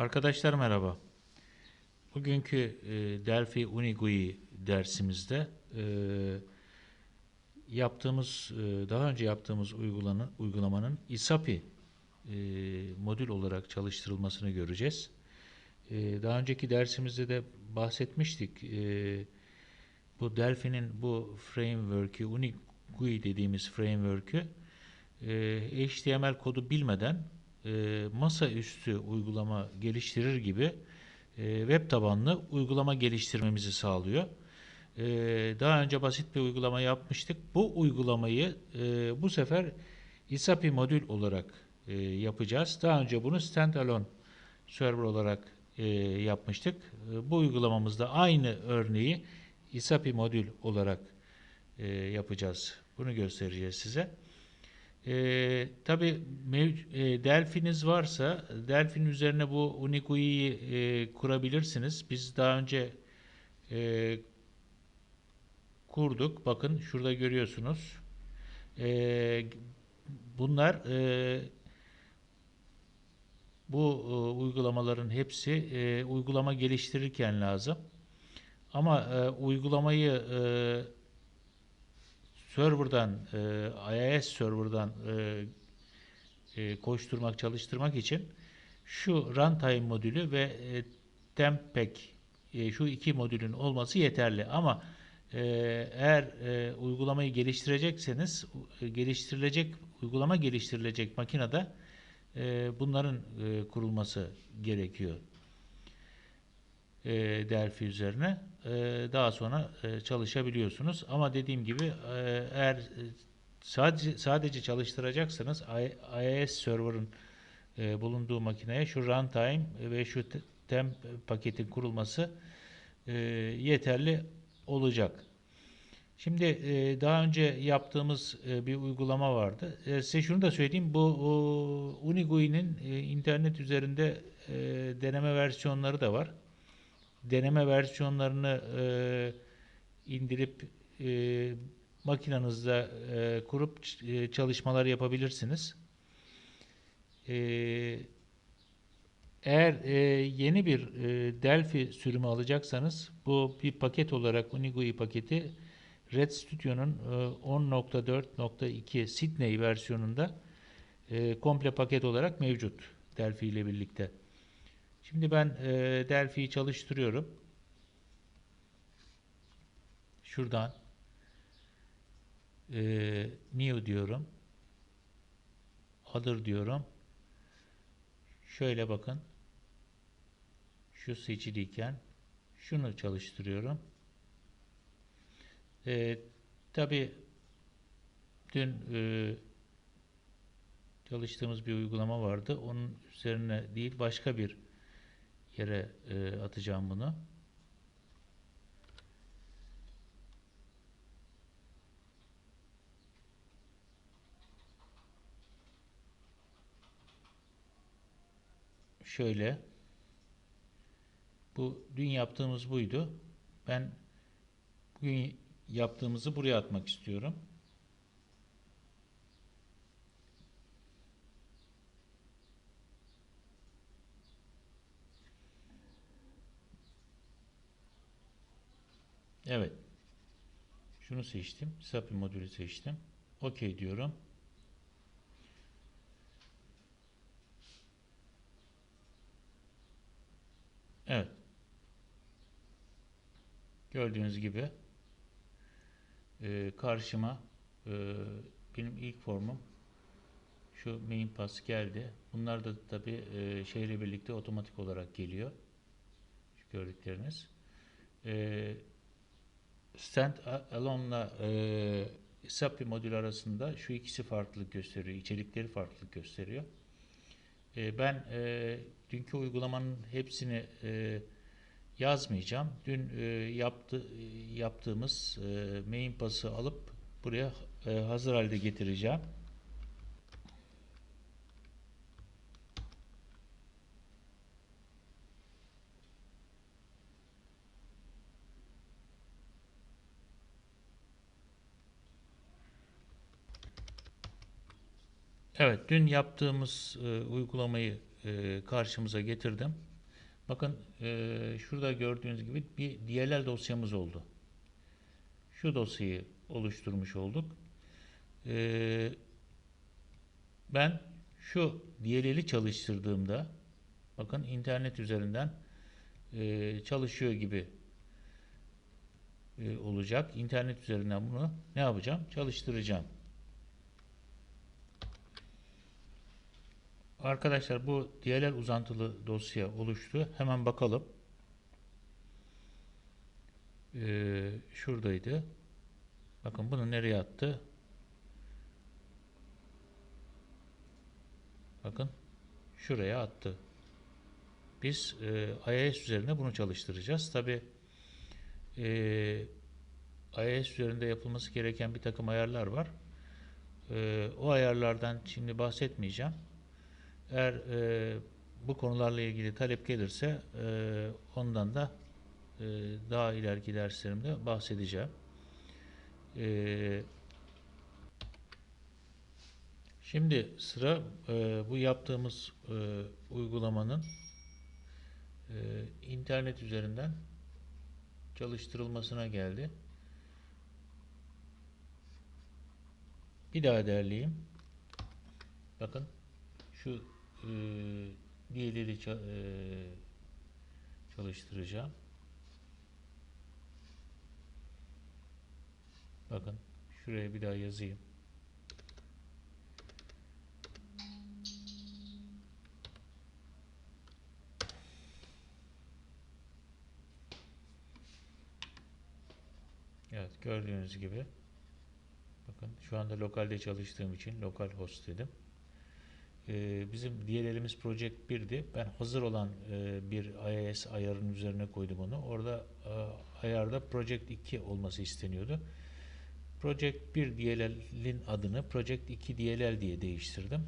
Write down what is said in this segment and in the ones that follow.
Arkadaşlar merhaba. Bugünkü e, Delphi Unigui dersimizde e, yaptığımız e, daha önce yaptığımız uygulamanın, uygulamanın ISAPI e, modül olarak çalıştırılmasını göreceğiz. E, daha önceki dersimizde de bahsetmiştik. E, bu Delphi'nin bu framework'ü Unigui dediğimiz framework'ü e, HTML kodu bilmeden e, masaüstü uygulama geliştirir gibi e, web tabanlı uygulama geliştirmemizi sağlıyor. E, daha önce basit bir uygulama yapmıştık. Bu uygulamayı e, bu sefer ISAPI modül olarak e, yapacağız. Daha önce bunu standalone server olarak e, yapmıştık. E, bu uygulamamızda aynı örneği ISAPI modül olarak e, yapacağız. Bunu göstereceğiz size. E, Tabi e, Delphi'niz varsa Delphi'nin üzerine bu Unigui'yi e, kurabilirsiniz. Biz daha önce e, kurduk. Bakın şurada görüyorsunuz. E, bunlar e, bu e, uygulamaların hepsi e, uygulama geliştirirken lazım. Ama e, uygulamayı e, serverdan, e, IIS serverdan e, e, koşturmak, çalıştırmak için şu runtime modülü ve e, temppack e, şu iki modülün olması yeterli. Ama e, eğer e, uygulamayı geliştirecekseniz e, geliştirilecek uygulama geliştirilecek makinede e, bunların e, kurulması gerekiyor. E, Delphi üzerine e, daha sonra e, çalışabiliyorsunuz. Ama dediğim gibi e, eğer e, sadece sadece çalıştıracaksanız IIS server'ın e, bulunduğu makineye şu runtime ve şu temp paketin kurulması e, yeterli olacak. Şimdi e, daha önce yaptığımız e, bir uygulama vardı. E, size şunu da söyleyeyim. Bu Unigui'nin e, internet üzerinde e, deneme versiyonları da var deneme versiyonlarını e, indirip e, makinenizde e, kurup e, çalışmalar yapabilirsiniz. E, eğer e, yeni bir e, Delphi sürümü alacaksanız bu bir paket olarak Unigui paketi Red Studio'nun e, 10.4.2 Sydney versiyonunda e, komple paket olarak mevcut Delphi ile birlikte. Şimdi ben e, Delphi'yi çalıştırıyorum. Şuradan e, new diyorum. Other diyorum. Şöyle bakın. Şu seçiliyken şunu çalıştırıyorum. E, Tabi dün e, çalıştığımız bir uygulama vardı. Onun üzerine değil başka bir yere e, atacağım bunu. Şöyle bu dün yaptığımız buydu. Ben bugün yaptığımızı buraya atmak istiyorum. Evet. Şunu seçtim. SAPI modülü seçtim. OK diyorum. Evet. Gördüğünüz gibi e, karşıma e, benim ilk formum şu main pass geldi. Bunlar da tabi e, şeyle birlikte otomatik olarak geliyor. Şu gördükleriniz. E, stand alone'la e, SAPI modül arasında şu ikisi farklılık gösteriyor. İçerikleri farklılık gösteriyor. E, ben e, dünkü uygulamanın hepsini e, yazmayacağım. Dün e, yaptı, yaptığımız e, main pass'ı alıp buraya e, hazır halde getireceğim. Evet, dün yaptığımız e, uygulamayı e, karşımıza getirdim. Bakın e, şurada gördüğünüz gibi bir DLL dosyamız oldu. Şu dosyayı oluşturmuş olduk. E, ben şu DLL'i çalıştırdığımda bakın internet üzerinden e, çalışıyor gibi e, olacak. İnternet üzerinden bunu ne yapacağım? Çalıştıracağım. Arkadaşlar bu DLL uzantılı dosya oluştu. Hemen bakalım. Ee, şuradaydı. Bakın bunu nereye attı? Bakın şuraya attı. Biz e, IIS üzerinde bunu çalıştıracağız. Tabi e, IIS üzerinde yapılması gereken bir takım ayarlar var. E, o ayarlardan şimdi bahsetmeyeceğim. Eğer e, bu konularla ilgili talep gelirse e, ondan da e, daha ileriki derslerimde bahsedeceğim. E, şimdi sıra e, bu yaptığımız e, uygulamanın e, internet üzerinden çalıştırılmasına geldi. Bir daha derleyeyim. Bakın şu e, diğerleri ça- e, çalıştıracağım. Bakın şuraya bir daha yazayım. Evet gördüğünüz gibi bakın şu anda lokalde çalıştığım için lokal host dedim. Ee, bizim DLL'imiz Project 1'di. Ben hazır olan e, bir IIS ayarının üzerine koydum onu. Orada e, ayarda Project 2 olması isteniyordu. Project 1 DLL'in adını Project 2 DLL diye değiştirdim.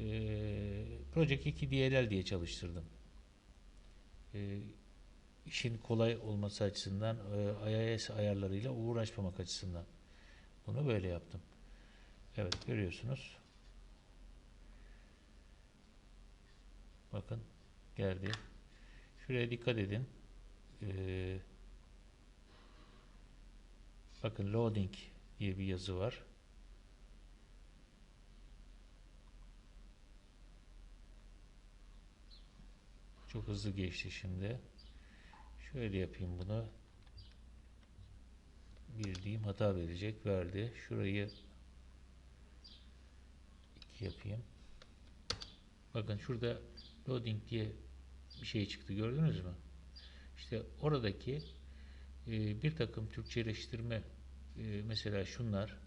Ee, Project 2 DLL diye çalıştırdım. Ee, işin kolay olması açısından e, IIS ayarlarıyla uğraşmamak açısından bunu böyle yaptım. Evet görüyorsunuz. Bakın geldi. Şuraya dikkat edin. Ee, bakın loading diye bir yazı var. Çok hızlı geçti şimdi. Şöyle yapayım bunu. Bir diyeyim hata verecek. Verdi. Şurayı iki yapayım. Bakın şurada loading diye bir şey çıktı. Gördünüz mü? İşte oradaki e, bir takım Türkçeleştirme e, mesela şunlar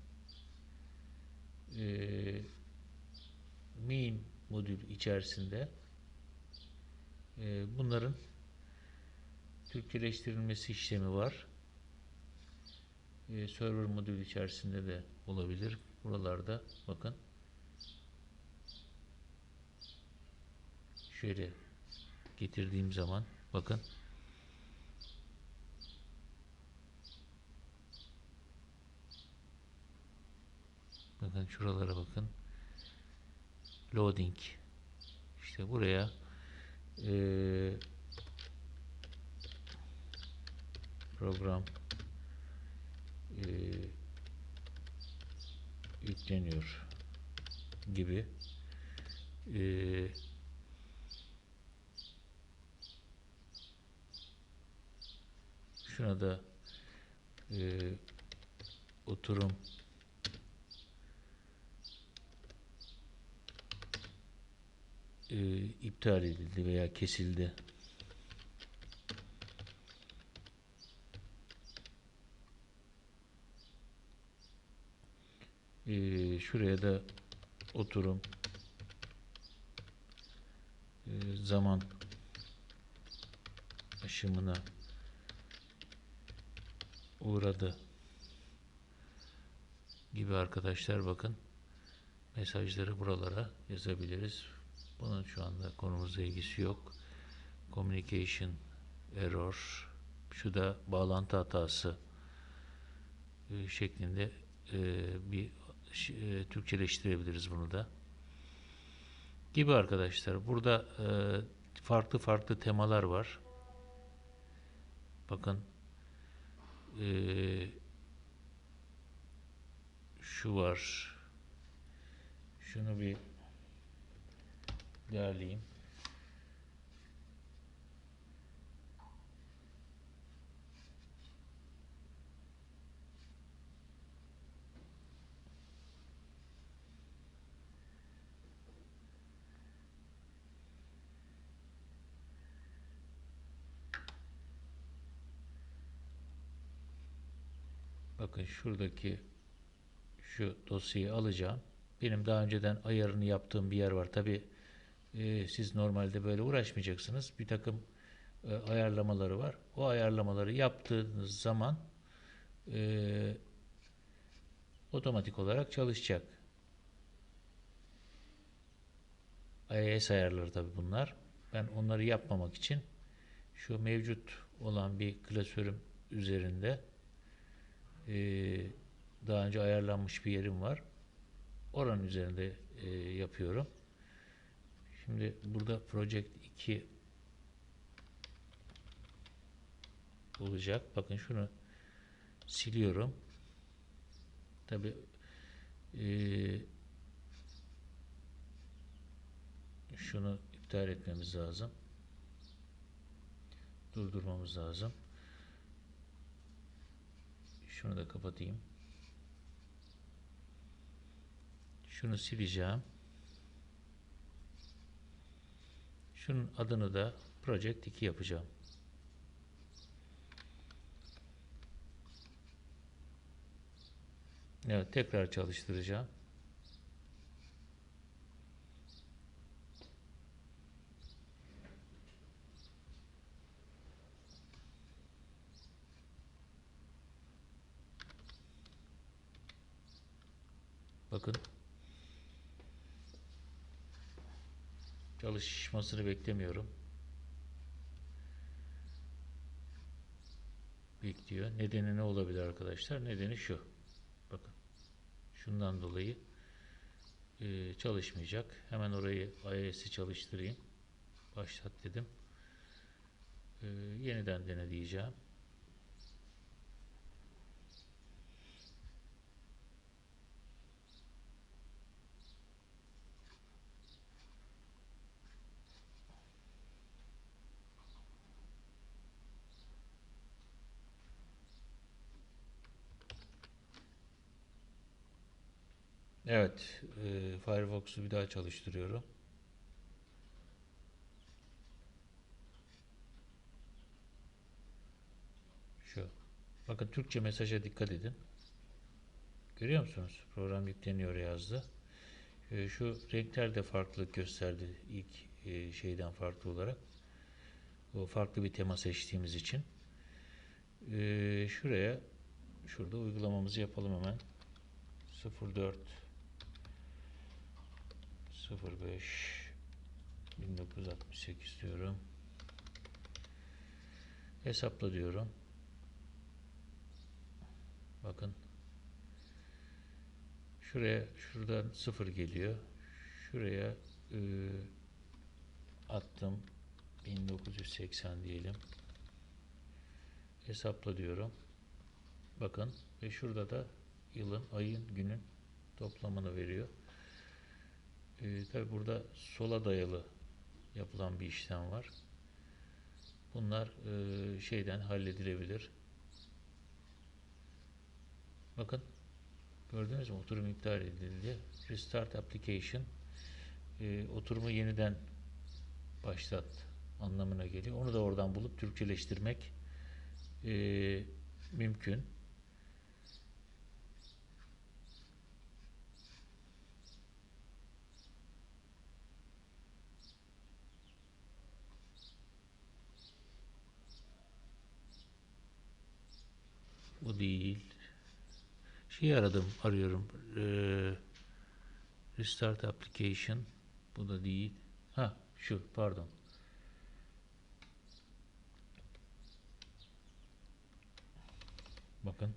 e, main modül içerisinde e, bunların Türkçeleştirilmesi işlemi var. E, server modül içerisinde de olabilir. Buralarda bakın şöyle getirdiğim zaman bakın. Bakın şuralara bakın. Loading. İşte buraya eee program e, yükleniyor gibi. E, şuna da e, oturum. E, iptal edildi veya kesildi. Ee, şuraya da oturum. E, zaman aşımına uğradı gibi arkadaşlar bakın mesajları buralara yazabiliriz. Bunun şu anda konumuzla ilgisi yok. Communication error şu da bağlantı hatası e, şeklinde e, bir e, Türkçeleştirebiliriz bunu da. Gibi arkadaşlar. Burada farklı farklı temalar var. Bakın eee, şu var. Şunu bir derleyeyim. Bakın şuradaki şu dosyayı alacağım. Benim daha önceden ayarını yaptığım bir yer var. Tabi siz normalde böyle uğraşmayacaksınız. Bir takım e, ayarlamaları var. O ayarlamaları yaptığınız zaman e, otomatik olarak çalışacak. iOS ayarları tabi bunlar. Ben onları yapmamak için şu mevcut olan bir klasörüm üzerinde e, daha önce ayarlanmış bir yerim var. Oranın üzerinde e, yapıyorum. Şimdi burada Project 2 olacak. Bakın şunu siliyorum. Tabi e, şunu iptal etmemiz lazım. Durdurmamız lazım. Şunu da kapatayım. Şunu sileceğim. Şunun adını da Project 2 yapacağım. Evet, tekrar çalıştıracağım. Bakın. Çalışmasını beklemiyorum. Bekliyor. Nedeni ne olabilir arkadaşlar? Nedeni şu. Bakın. Şundan dolayı e, çalışmayacak. Hemen orayı iOS'i çalıştırayım. Başlat dedim. E, yeniden dene diyeceğim. Evet, e, Firefox'u bir daha çalıştırıyorum. Şu. Bakın Türkçe mesaja dikkat edin. Görüyor musunuz? Program yükleniyor yazdı. E, şu renkler de farklılık gösterdi ilk e, şeyden farklı olarak. O farklı bir tema seçtiğimiz için. E, şuraya şurada uygulamamızı yapalım hemen. 04 05 1968 diyorum. Hesapla diyorum. Bakın. Şuraya şuradan 0 geliyor. Şuraya e, attım. 1980 diyelim. Hesapla diyorum. Bakın ve şurada da yılın, ayın, günün toplamını veriyor. Ee, Tabi burada sola dayalı yapılan bir işlem var. Bunlar e, şeyden halledilebilir. Bakın gördünüz mü oturum iptal edildi. Restart application e, oturumu yeniden başlat anlamına geliyor. Onu da oradan bulup Türkçeleştirmek e, mümkün. Bu değil. Şey aradım, arıyorum. Ee, restart application. Bu da değil. Ha, şu, pardon. Bakın.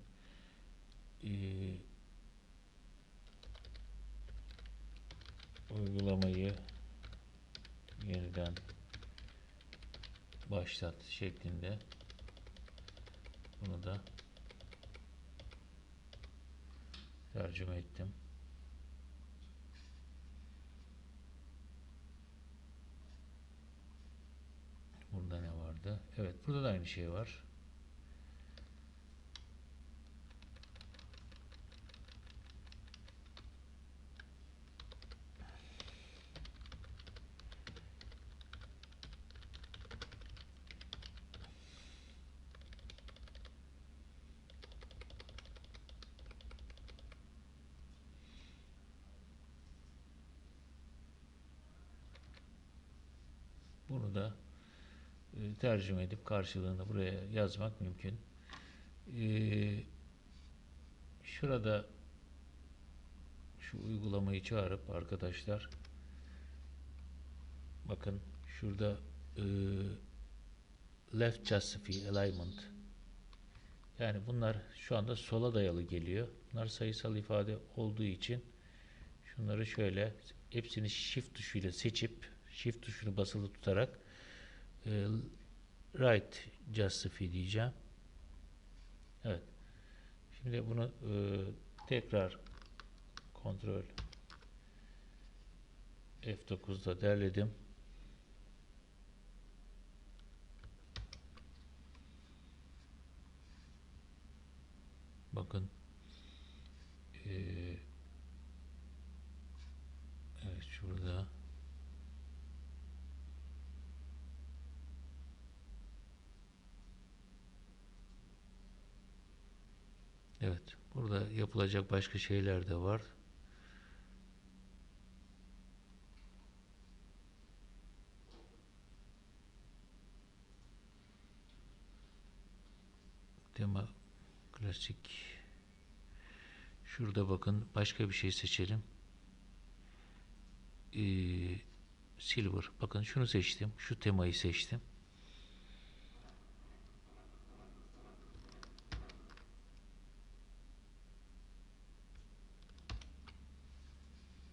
Ee, uygulamayı yeniden başlat şeklinde bunu da tercüme ettim. Burada ne vardı? Evet, burada da aynı şey var. Bunu da e, tercüme edip karşılığında buraya yazmak mümkün. E, şurada şu uygulamayı çağırıp arkadaşlar bakın şurada e, left justify alignment yani bunlar şu anda sola dayalı geliyor. Bunlar sayısal ifade olduğu için şunları şöyle hepsini shift tuşuyla seçip shift tuşunu basılı tutarak e, right justify diyeceğim. Evet. Şimdi bunu e, tekrar kontrol F9'da derledim. Bakın e, evet şurada Evet, burada yapılacak başka şeyler de var. Tema klasik. Şurada bakın başka bir şey seçelim. Ee, silver. Bakın şunu seçtim. Şu temayı seçtim.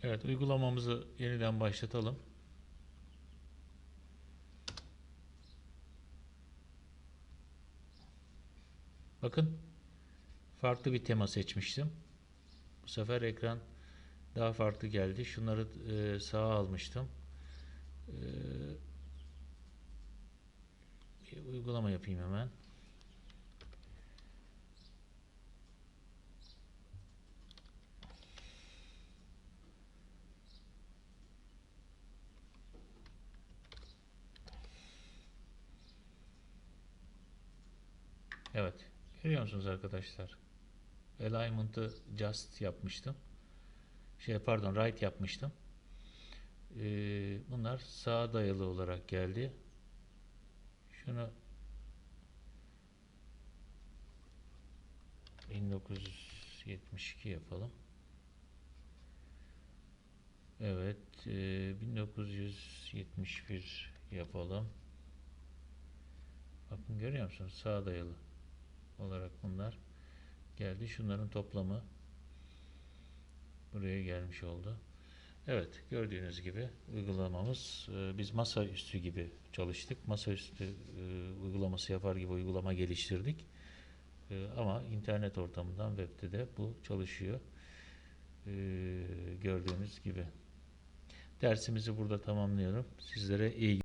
Evet, uygulamamızı yeniden başlatalım. Bakın, farklı bir tema seçmiştim. Bu sefer ekran daha farklı geldi. Şunları e, sağa almıştım. E, bir uygulama yapayım hemen. Evet. Görüyor musunuz arkadaşlar? Alignment'ı just yapmıştım. Şey pardon right yapmıştım. Ee, bunlar sağa dayalı olarak geldi. Şunu 1972 yapalım. Evet, e, 1971 yapalım. Bakın görüyor musunuz? Sağa dayalı olarak bunlar geldi. Şunların toplamı buraya gelmiş oldu. Evet, gördüğünüz gibi uygulamamız e, biz masaüstü gibi çalıştık. Masaüstü e, uygulaması yapar gibi uygulama geliştirdik. E, ama internet ortamından webde de bu çalışıyor. Gördüğünüz gibi. Dersimizi burada tamamlıyorum. Sizlere iyi